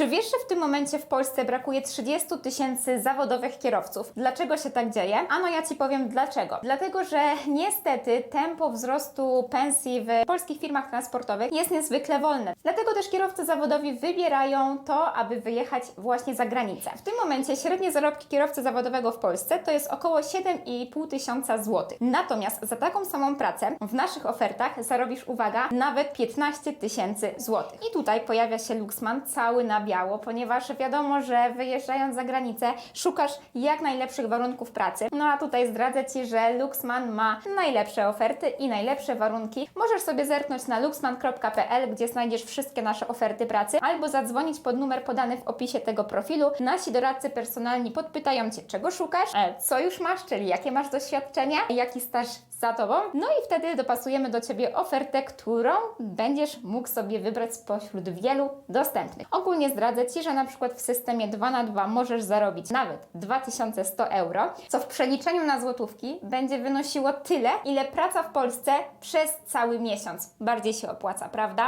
Czy wiesz, że w tym momencie w Polsce brakuje 30 tysięcy zawodowych kierowców? Dlaczego się tak dzieje? Ano ja Ci powiem dlaczego. Dlatego, że niestety tempo wzrostu pensji w polskich firmach transportowych jest niezwykle wolne. Dlatego też kierowcy zawodowi wybierają to, aby wyjechać właśnie za granicę. W tym momencie średnie zarobki kierowcy zawodowego w Polsce to jest około 7,5 tysiąca złotych. Natomiast za taką samą pracę w naszych ofertach zarobisz, uwaga, nawet 15 tysięcy złotych. I tutaj pojawia się Luxman cały na ponieważ wiadomo, że wyjeżdżając za granicę szukasz jak najlepszych warunków pracy. No a tutaj zdradzę Ci, że Luxman ma najlepsze oferty i najlepsze warunki. Możesz sobie zerknąć na luxman.pl, gdzie znajdziesz wszystkie nasze oferty pracy, albo zadzwonić pod numer podany w opisie tego profilu. Nasi doradcy personalni podpytają Cię, czego szukasz, e, co już masz, czyli jakie masz doświadczenie, jaki staż za Tobą. No i wtedy dopasujemy do Ciebie ofertę, którą będziesz mógł sobie wybrać spośród wielu dostępnych. Ogólnie zdradzę Ci, że na przykład w systemie 2 na 2 możesz zarobić nawet 2100 euro, co w przeliczeniu na złotówki będzie wynosiło tyle, ile praca w Polsce przez cały miesiąc. Bardziej się opłaca, prawda?